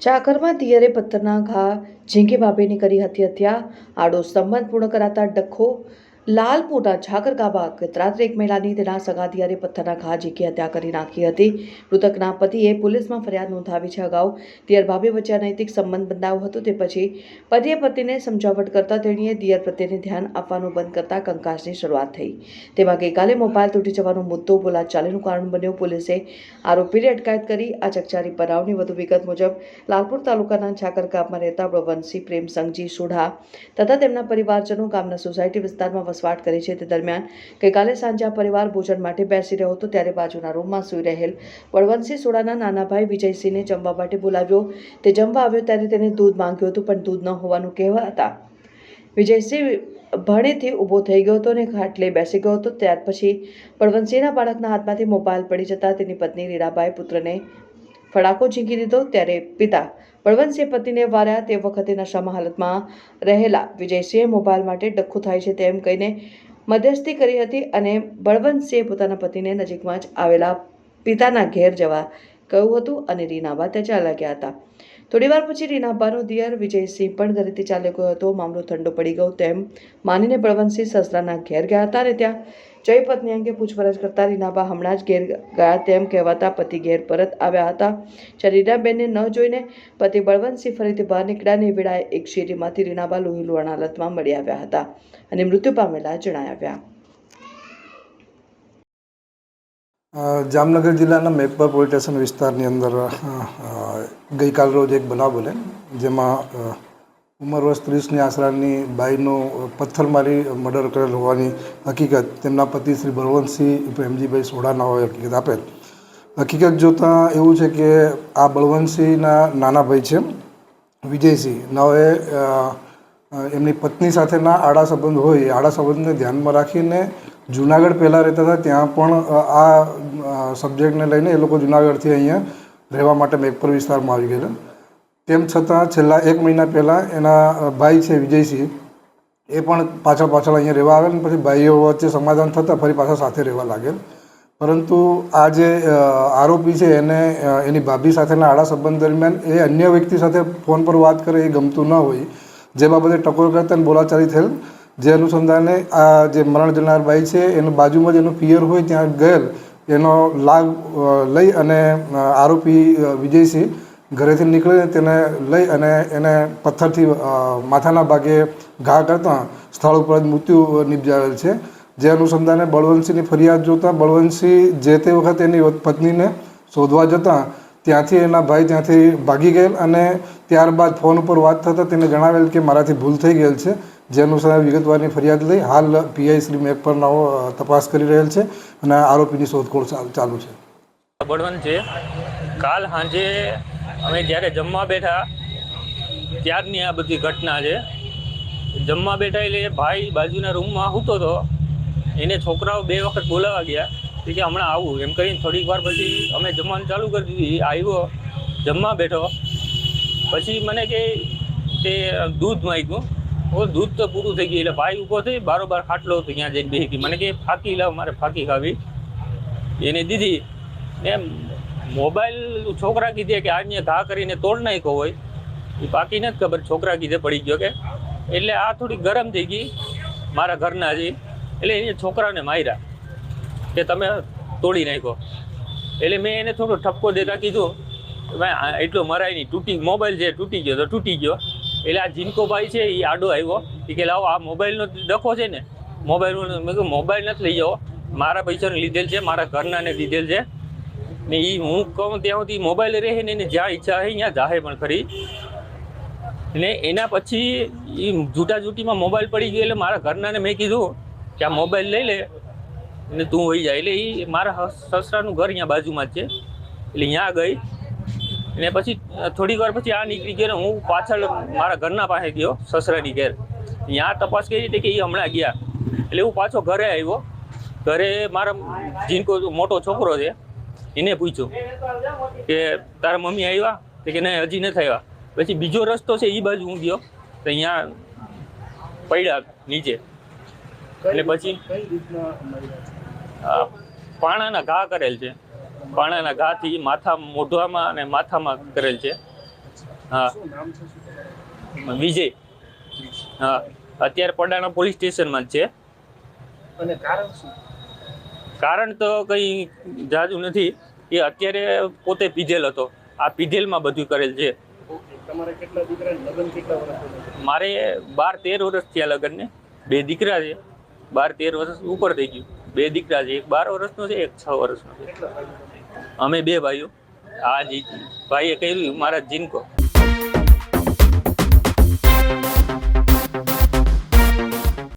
ચાકરમાં તિયરે પથ્થરના ઘા ઝીંગી ભાભીની કરી હતી હત્યા. આડો સંબંધ પૂર્ણ કરાતા ડખ્ખો લાલપુરના ઝાકર ગામમાં ગત રાત્રે એક મહિલાની તેના સગા દિયરે પથ્થરના ઘા ઝીકી હત્યા કરી નાખી હતી. મૃતકના પતિએ પોલીસમાં ફરિયાદ નોંધાવી છે અગાઉ. દિયર ભાભી વચ્ચે અનૈતિક સંબંધ બંધાયો હતો. તે પછી પતિએ પતિને સમજાવટ કરતા તેણીએ દિયર પ્રત્યેને ધ્યાન આપવાનું બંધ કરતા કંકાસની શરૂઆત થઈ. તેમાં ગઈકાલે મોબાઈલ તૂટી જવાનો મુદ્દો બોલાચાલીનું કારણ બન્યો. પોલીસે આરોપીને અટકાયત કરી. આ ચકચારી બનાવની વધુ વિગત મુજબ લાલપુર તાલુકાના ઝાકર ગામમાં રહેતા પ્રવંશી પ્રેમસંગજી સોઢા તથા તેમના પરિવારજનો ગામના સોસાયટી વિસ્તારમાં વસવાટ કરી છે તે દરમિયાન ગઈકાલે સાંજે આ પરિવાર ભોજન માટે બેસી રહ્યો હતો, ત્યારે બાજુના રૂમમાં સૂઈ રહેલ બળવંતસિંહ સોડાના નાના વિજયસિંહને જમવા માટે બોલાવ્યો. તે જમવા આવ્યો ત્યારે તેને દૂધ માંગ્યું હતું, પણ દૂધ ન હોવાનું કહેવાતા વિજયસિંહ ભણેથી ઊભો થઈ ગયો હતો અને ખાટલે બેસી ગયો હતો. ત્યાર પછી બળવંતસિંહના બાળકના હાથમાંથી મોબાઈલ પડી જતા તેની પત્ની રીડાબાઈ પુત્રને ફડાકો ઝીંકી દીધો ત્યારે પિતા બળવંતસિંહ પતિને વાર્યા તે વખતે નશામાં હાલતમાં રહેલા વિજયસિંહે મોબાઈલ માટે ડખ્ખું થાય છે તેમ કહીને મધ્યસ્થી કરી હતી અને બળવંતસિંહે પોતાના પતિને નજીકમાં જ આવેલા પિતાના ઘેર જવા કહ્યું હતું અને રીનાબા ત્યાં ચાલ્યા ગયા હતા. થોડીવાર પછી રીનાબાનો દિયર વિજયસિંહ પણ ઘરેથી ચાલ્યો ગયો હતો. મામલો ઠંડો પડી ગયો તેમ માનીને બળવંતસિંહ સસરાના ઘેર ગયા હતા અને ત્યાં જય પત્ની અંગે પૂછપરછ કરતા રીનાબા હમણાં જ ઘેર ગયા તેમ કહેવાતા પતિ ઘેર પરત આવ્યા હતા. જ્યારે રીનાબેનને ન જોઈને પતિ બળવંતસિંહ ફરીથી બહાર નીકળ્યા અને વેળાએ એક શેરીમાંથી રીનાબા લોહી લુહાણ હાલતમાં મળી આવ્યા હતા અને મૃત્યુ પામેલા જણાવ્યા અ, જામનગર જિલ્લાના મેઘપર પોલીસ વિસ્તારની અંદર ગઈકાલ રોજ એક બનાવ બને જેમાં ઉંમર વર્ષ ત્રીસની આસરાની બાઈનું પથ્થર મારી મર્ડર કરેલ હોવાની હકીકત તેમના પતિ શ્રી બળવંતસિંહ પ્રેમજીભાઈ સોડાના હોય હકીકત આપેલ. હકીકત જોતાં એવું છે કે આ બળવંતસિંહના નાના ભાઈ છે વિજયસિંહ નવે એમની પત્ની સાથેના આડા સંબંધ હોય આડા સંબંધને ધ્યાનમાં રાખીને જુનાગઢ પહેલાં રહેતા હતા, ત્યાં પણ આ સબ્જેક્ટને લઈને એ લોકો જુનાગઢથી અહીંયા રહેવા માટે મેઘપર વિસ્તારમાં આવી ગયેલા. તેમ છતાં છેલ્લા એક મહિના પહેલાં એના ભાઈ છે વિજયસિંહ, એ પણ પાછળ પાછળ અહીંયા રહેવા આવેલ પછી ભાઈઓ વચ્ચે સમાધાન થતાં ફરી પાછા સાથે રહેવા લાગેલ. પરંતુ આ જે આરોપી છે એને એની ભાભી સાથેના આડા સંબંધ દરમિયાન એ અન્ય વ્યક્તિ સાથે ફોન પર વાત કરે એ ગમતું ન હોય. જે બાબતે ટકોર કરતા બોલાચાલી થયેલ. જે અનુસંધાને આ જે મરણ જનાર ભાઈ છે, એનું બાજુમાં જ એનું પિયર હોય ત્યાં ગયેલ, એનો લાભ લઈ અને આરોપી વિજયસિંહ ઘરેથી નીકળીને તેને લઈ અને એને પથ્થરથી માથાના ભાગે ઘા કરતાં સ્થળ ઉપર જ મૃત્યુ નિપજાવેલ છે. જે અનુસંધાને બળવંતસિંહની ફરિયાદ જોતાં બળવંતસિંહ જે તે વખતે એની પત્નીને શોધવા જતાં ત્યાંથી એના ભાઈ ત્યાંથી ભાગી ગયેલ અને ત્યારબાદ ફોન ઉપર વાત થતાં તેને જણાવેલ કે મારાથી ભૂલ થઈ ગયેલ છે. જે અનુસાર વિગતવારની ફરિયાદ લઈ હાલ પીઆઈ શ્રી મેઘ પર નવો અ, તપાસ કરી રહેલ છે અને આરોપીની શોધખોળ ચાલ- છે. બળવંત છે. કાલ સાંજે અમે જ્યારે જમવા બેઠા ત્યારની આ બધી ઘટના છે. જમવા બેઠા એટલે ભાઈ બાજુના રૂમમાં સૂતો હતો. એને છોકરાઓ બે વખત બોલાવા ગયા કે હમણાં આવું. એમ કરીને થોડીક વાર પછી અમે જમવાનું ચાલુ કરી દીધી. આવ્યો જમવા બેઠો. પછી મને કે તે દૂધ માંગ્યું. દૂધ તો પૂરું થઈ ગયું. એટલે ભાઈ ઊભો થઈ, બારોબાર ખાટલો હતો ત્યાં જઈને બેસી મને કે, ફાકી લાવ, મારે ફાકી ખાવી. એને દીધી. ને મોબાઈલ છોકરા કીધે કે આજને ઘા કરીને તોડ નાખ્યો હોય. એ પાકી નથી ખબર, છોકરા કીધે પડી ગયો કે. એટલે આ થોડી ગરમ થઈ ગઈ મારા ઘરના જે. એટલે એને છોકરાને માર્યા કે, તમે તોડી નાખ્યો. એટલે મેં એને થોડો ઠપકો દેતા કીધું, ભાઈ એટલો મરાય નહીં તૂટી, મોબાઈલ છે તૂટી ગયો તો તૂટી ગયો. એટલે આ જીનકોભાઈ છે એ આડો આવ્યો. એ કે લાવો આ મોબાઈલનો ડખો છે ને, મોબાઈલનો, મેં કહ્યું મોબાઈલ નથી લઈ જાઓ મારા પૈસાને લીધેલ છે, મારા ઘરનાને લીધેલ છે. ને એ હું કહું ત્યાં સુધી મોબાઈલ રહે ને, એને જ્યાં ઈચ્છા હોય ત્યાં જાહે પણ ખરી. ને એના પછી એ જૂટા જૂટીમાં મોબાઈલ પડી ગયો, એટલે મારા ઘરનાને મેં કીધું કે આ મોબાઈલ લઈ લે. ને તું હોઈ જાય એટલે એ મારા સસરાનું ઘર અહીંયા બાજુમાં જ છે. એટલે ત્યાં ગઈ. ને પછી થોડીક વાર પછી આ નીકળી ગયો ને હું પાછળ મારા ઘરના પાસે ગયો સસરાની ઘેર. ત્યાં તપાસ કરી હતી કે એ હમણાં ગયા. એટલે હું પાછો ઘરે આવ્યો. ઘરે મારા જીનકો મોટો છોકરો છે એને પૂછ્યું કે તારા મમ્મી આવ્યા? તો કે નહીં હજી નથી આવ્યા. પછી બીજો રસ્તો છે એ બાજુ હું ગયો. તો અહીંયા પડ્યા નીચે. એટલે પછી પાણાના ઘા કરેલ છે. પાણાના ઘાથી માથા મોઢવામાં અને માથામાં કરેલ છે. હા. વિજય. હા. અત્યારે પડાણા પોલીસ સ્ટેશનમાં જ છે. અને કારણ શું? કારણ તો કંઈ જાજુ નથી. એ અત્યારે પોતે પીધેલ હતો. આ પીધેલમાં બધું કરેલ છે. મારે બાર તેર વર્ષ થયા લગ્નને. બે દીકરા છે. બાર તેર વર્ષ ઉપર થઈ ગયું. બે દીકરા છે એક બાર વર્ષનો છે એક છ વર્ષનો છે. અમે બે ભાઈઓ. આ ભાઈએ કહ્યું મારા જીનકો.